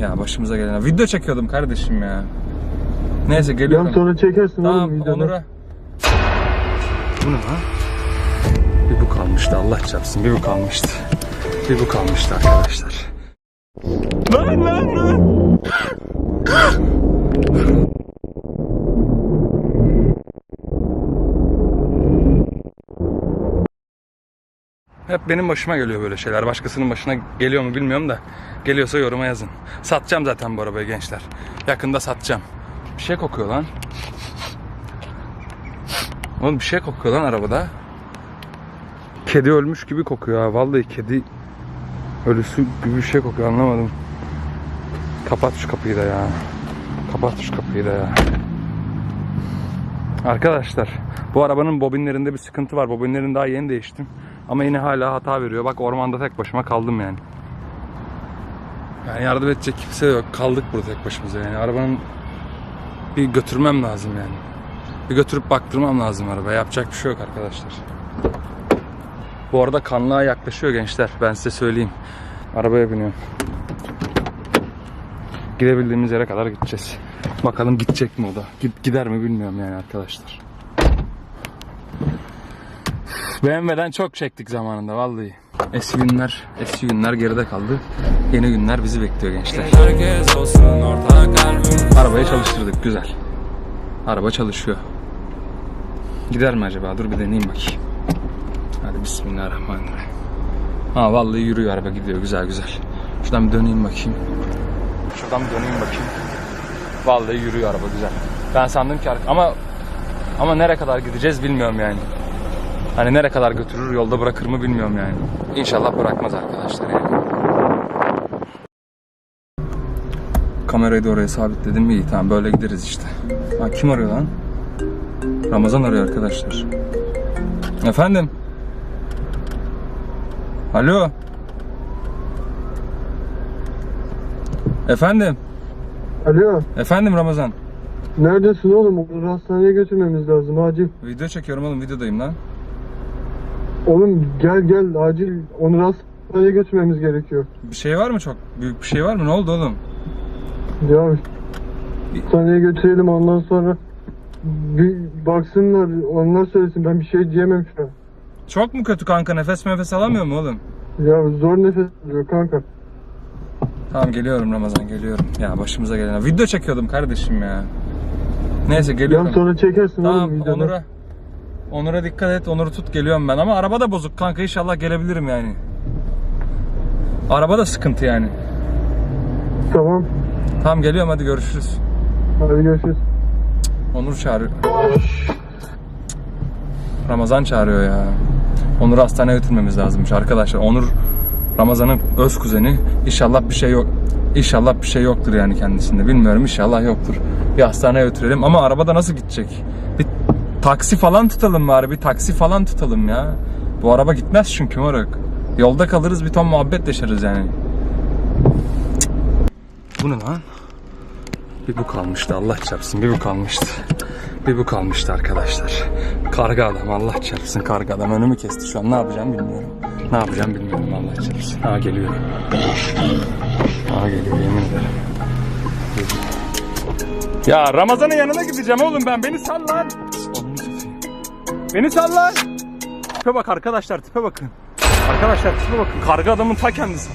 Ya başımıza gelen. Video çekiyordum kardeşim ya. Neyse geliyorum. Yan sonra çekersin Tamam oğlum videoda. Onur'a. Bu ne lan? Bir bu kalmıştı Allah çarpsın bir bu kalmıştı. Bir bu kalmıştı arkadaşlar. Lan lan lan. Hep benim başıma geliyor böyle şeyler. Başkasının başına geliyor mu bilmiyorum da. Geliyorsa yoruma yazın. Satacağım zaten bu arabayı gençler. Yakında satacağım. Bir şey kokuyor lan. Oğlum bir şey kokuyor lan arabada. Kedi ölmüş gibi kokuyor ha. Vallahi kedi ölüsü gibi bir şey kokuyor anlamadım. Kapat şu kapıyı da ya. Kapat şu kapıyı da ya. Arkadaşlar bu arabanın bobinlerinde bir sıkıntı var. Bobinlerini daha yeni değiştim. Ama yine hala hata veriyor. Bak ormanda tek başıma kaldım yani. Yani yardım edecek kimse yok. Kaldık burada tek başımıza yani. Arabanın bir götürmem lazım yani. Bir götürüp baktırmam lazım arabaya. Yapacak bir şey yok arkadaşlar. Bu arada kanlığa yaklaşıyor gençler. Ben size söyleyeyim. Arabaya biniyorum. Gidebildiğimiz yere kadar gideceğiz. Bakalım gidecek mi o da. Gid- Gider mi bilmiyorum yani arkadaşlar. BMW'den çok çektik zamanında vallahi. Eski günler, eski günler geride kaldı. Yeni günler bizi bekliyor gençler. Arabayı çalıştırdık güzel. Araba çalışıyor. Gider mi acaba? Dur bir deneyeyim bakayım. Hadi bismillahirrahmanirrahim. Ha vallahi yürüyor araba gidiyor güzel güzel. Şuradan bir döneyim bakayım. Şuradan bir döneyim bakayım. Vallahi yürüyor araba güzel. Ben sandım ki ama ama nereye kadar gideceğiz bilmiyorum yani. Hani nereye kadar götürür yolda bırakır mı bilmiyorum yani. İnşallah bırakmaz arkadaşlar yani. Kamerayı da oraya sabitledim iyi tamam böyle gideriz işte. Ha, kim arıyor lan? Ramazan arıyor arkadaşlar. Efendim? Alo? Efendim? Alo. Efendim Ramazan? Neredesin oğlum? Onu hastaneye götürmemiz lazım acil. Video çekiyorum oğlum videodayım lan. Oğlum gel gel acil. Onu hastaneye götürmemiz gerekiyor. Bir şey var mı çok? Büyük bir şey var mı? Ne oldu oğlum? Ya hastaneye götürelim ondan sonra bir baksınlar onlar söylesin ben bir şey diyemem şu an. Çok mu kötü kanka? Nefes nefes alamıyor mu oğlum? Ya zor nefes alıyor kanka. Tamam geliyorum Ramazan geliyorum. Ya başımıza gelen. Video çekiyordum kardeşim ya. Neyse geliyorum. Yan sonra çekersin Tamam oğlum videoda. Onur'a. Onur'a dikkat et. Onur'u tut geliyorum ben. Ama araba da bozuk kanka. İnşallah gelebilirim yani. Araba da sıkıntı yani. Tamam. Tamam geliyorum hadi görüşürüz. Hadi görüşürüz. Onur çağırıyor. Ramazan çağırıyor ya. Onur'u hastaneye götürmemiz lazımmış arkadaşlar. Onur Ramazan'ın öz kuzeni. İnşallah bir şey yok. İnşallah bir şey yoktur yani kendisinde. Bilmiyorum inşallah yoktur. Bir hastaneye götürelim ama arabada nasıl gidecek? Bir taksi falan tutalım bari. Bir taksi falan tutalım ya. Bu araba gitmez çünkü moruk. Yolda kalırız bir ton muhabbet yaşarız yani. Bu ne lan? Bir bu kalmıştı Allah çarpsın bir bu kalmıştı. Bir bu kalmıştı arkadaşlar. Karga adam Allah çarpsın karga adam önümü kesti şu an ne yapacağım bilmiyorum. Ne yapacağım bilmiyorum Allah çarpsın. Ha geliyor. Ha geliyor yemin ederim. Ya Ramazan'ın yanına gideceğim oğlum ben beni sal lan. Beni sal lan. Tipe bak arkadaşlar tipe bakın. Arkadaşlar tipe bakın karga adamın ta kendisi.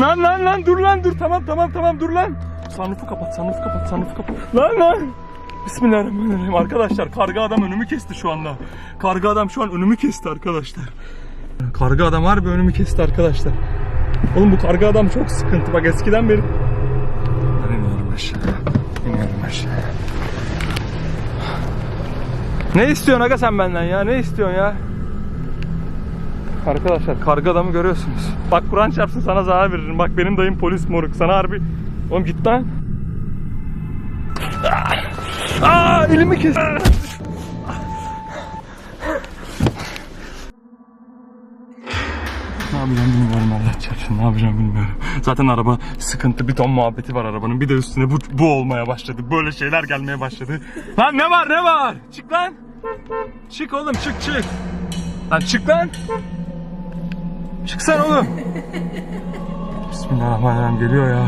Lan lan lan dur lan dur tamam tamam tamam dur lan. Sunroof'u kapat sunroof'u kapat sunroof'u kapat. Lan lan. Bismillahirrahmanirrahim arkadaşlar karga adam önümü kesti şu anda. Karga adam şu an önümü kesti arkadaşlar. Karga adam harbi önümü kesti arkadaşlar. Oğlum bu karga adam çok sıkıntı bak eskiden beri. Ben iniyorum aşağı. İniyorum aşağı. Ne istiyorsun aga sen benden ya? Ne istiyorsun ya? Arkadaşlar karga adamı görüyorsunuz. Bak Kur'an çarpsın sana zarar veririm. Bak benim dayım polis moruk. Sana harbi... Oğlum git lan. Aa, elimi kes. Çarpsın ne yapacağım bilmiyorum. Zaten araba sıkıntı bir ton muhabbeti var arabanın. Bir de üstüne bu, bu olmaya başladı. Böyle şeyler gelmeye başladı. Lan ne var ne var? Çık lan. Çık oğlum çık çık. Lan çık lan. Çıksana oğlum. Bismillahirrahmanirrahim geliyor ya.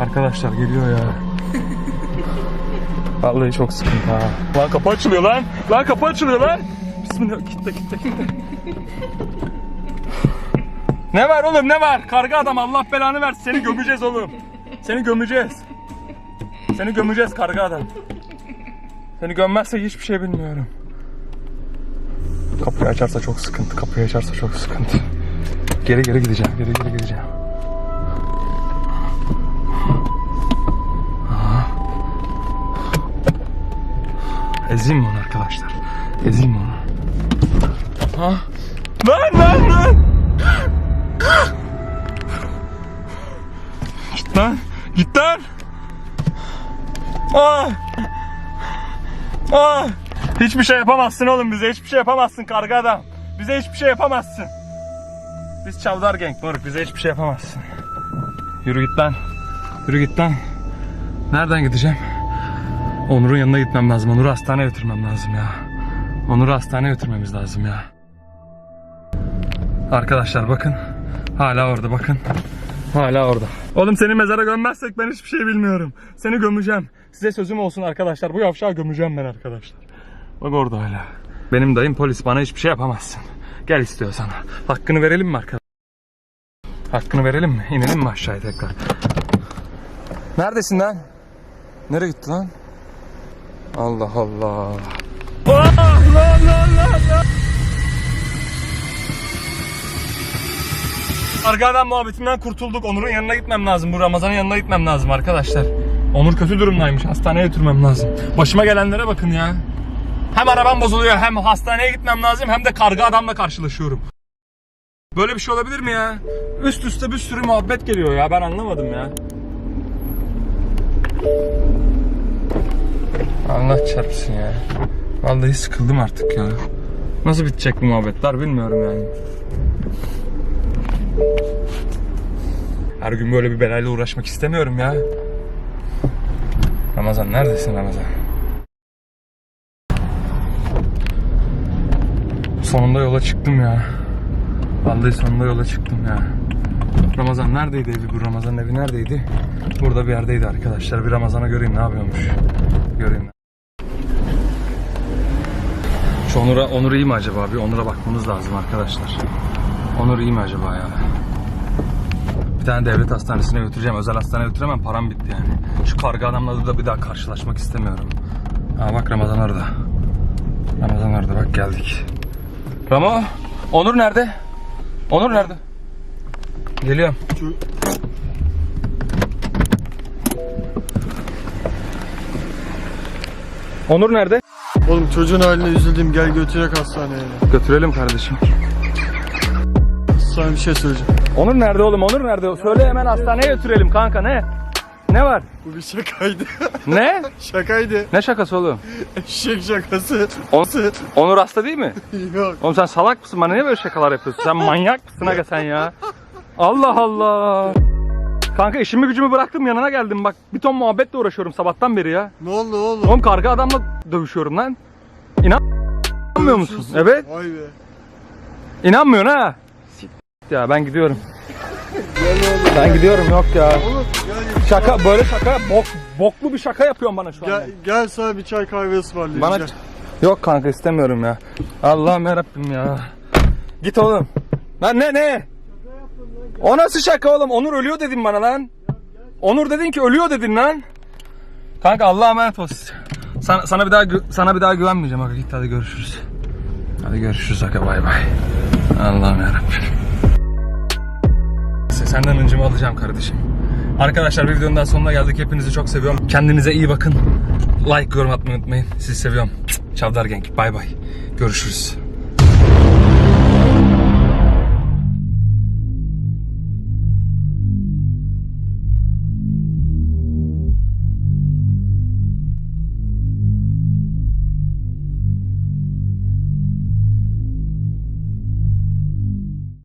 Arkadaşlar geliyor ya. Vallahi çok sıkıntı ha. Lan kapı açılıyor lan. Lan kapı açılıyor lan. Bismillah. Kitle kitle kitle. Ne var oğlum ne var? Karga adam Allah belanı versin. Seni gömeceğiz oğlum. Seni gömeceğiz. Seni gömeceğiz karga adam. Seni gömmezsek hiçbir şey bilmiyorum. Kapıyı açarsa çok sıkıntı. Kapıyı açarsa çok sıkıntı. Geri geri gideceğim. Geri geri gideceğim. Ezeyim mi onu arkadaşlar? Ezeyim mi onu? Ha? Lan lan lan! Git lan! Git lan! Aa! Aa! Hiçbir şey yapamazsın oğlum bize. Hiçbir şey yapamazsın karga adam. Bize hiçbir şey yapamazsın. Biz Çavdar Gang moruk. Bize hiçbir şey yapamazsın. Yürü git lan. Yürü git lan. Nereden gideceğim? Onur'un yanına gitmem lazım. Onur'u hastaneye götürmem lazım ya. Onur'u hastaneye götürmemiz lazım ya. Arkadaşlar bakın. Hala orada bakın. Hala orada. Oğlum seni mezara gömmezsek ben hiçbir şey bilmiyorum. Seni gömeceğim. Size sözüm olsun arkadaşlar. Bu yavşağı gömeceğim ben arkadaşlar. Bak orada hala. Benim dayım polis bana hiçbir şey yapamazsın. Gel istiyorsan. Hakkını verelim mi arkadaşlar? Hakkını verelim mi? İnelim mi aşağıya tekrar? Neredesin lan? Nereye gitti lan? Allah Allah. Ah, lan lan lan lan. Arkadan muhabbetinden kurtulduk. Onur'un yanına gitmem lazım. Bu Ramazan'ın yanına gitmem lazım arkadaşlar. Onur kötü durumdaymış. Hastaneye götürmem lazım. Başıma gelenlere bakın ya. Hem arabam bozuluyor hem hastaneye gitmem lazım hem de karga adamla karşılaşıyorum. Böyle bir şey olabilir mi ya? Üst üste bir sürü muhabbet geliyor ya. Ben anlamadım ya. Allah çarpsın ya. Vallahi sıkıldım artık ya. Nasıl bitecek bu muhabbetler bilmiyorum yani. Her gün böyle bir belayla uğraşmak istemiyorum ya. Ramazan neredesin Ramazan? Sonunda yola çıktım ya. Vallahi sonunda yola çıktım ya. Ramazan neredeydi evi bu Ramazan evi neredeydi? Burada bir yerdeydi arkadaşlar. Bir Ramazan'a göreyim ne yapıyormuş. Göreyim. Şu Onur'a, Onur iyi mi acaba? Bir Onur'a bakmamız lazım arkadaşlar. Onur iyi mi acaba ya? Bir tane devlet hastanesine götüreceğim. Özel hastaneye götüremem. Param bitti yani. Şu karga adamla da bir daha karşılaşmak istemiyorum. Aa bak Ramazan orada. Ramazan orada bak geldik. Ramo, Onur nerede? Onur nerede? Geliyorum. Onur nerede? Oğlum çocuğun haline üzüldüm gel götürek hastaneye. Götürelim kardeşim. Sana bir şey söyleyeceğim. Onur nerede oğlum? Onur nerede? Söyle hemen hastaneye götürelim kanka ne? Ne var? Bu bir şakaydı. Ne? şakaydı. Ne şakası oğlum? Eşek şakası. On- Onur hasta değil mi? Yok. Oğlum sen salak mısın? Bana niye böyle şakalar yapıyorsun? Sen manyak mısın aga sen ya? Allah Allah. Kanka işimi gücümü bıraktım yanına geldim bak. Bir ton muhabbetle uğraşıyorum sabahtan beri ya. Ne oldu oğlum? Oğlum karga adamla dövüşüyorum lan. İnanmıyor musun? Evet. Vay be. İnanmıyorsun ha? Ya ben gidiyorum. Ben gidiyorum yok ya. Oğlum gel, Şaka böyle şaka bok, boklu bir şaka yapıyorsun bana şu an. gel, gel sana bir çay kahve ısmarlayayım. Bana gel. yok kanka istemiyorum ya. Allah'ım yarabbim ya. Git oğlum. Lan ne ne? O nasıl şaka oğlum? Onur ölüyor dedin bana lan. Onur dedin ki ölüyor dedin lan. Kanka Allah'a emanet olsun. Sana, sana bir daha gü- sana bir daha güvenmeyeceğim. Hadi git hadi görüşürüz. Hadi görüşürüz aga bay bay. Allah'ım yarabbim. Senden öncümü alacağım kardeşim. Arkadaşlar bir videonun daha sonuna geldik. Hepinizi çok seviyorum. Kendinize iyi bakın. Like, yorum atmayı unutmayın. Sizi seviyorum. Çavdar Genk. Bay bay. Görüşürüz.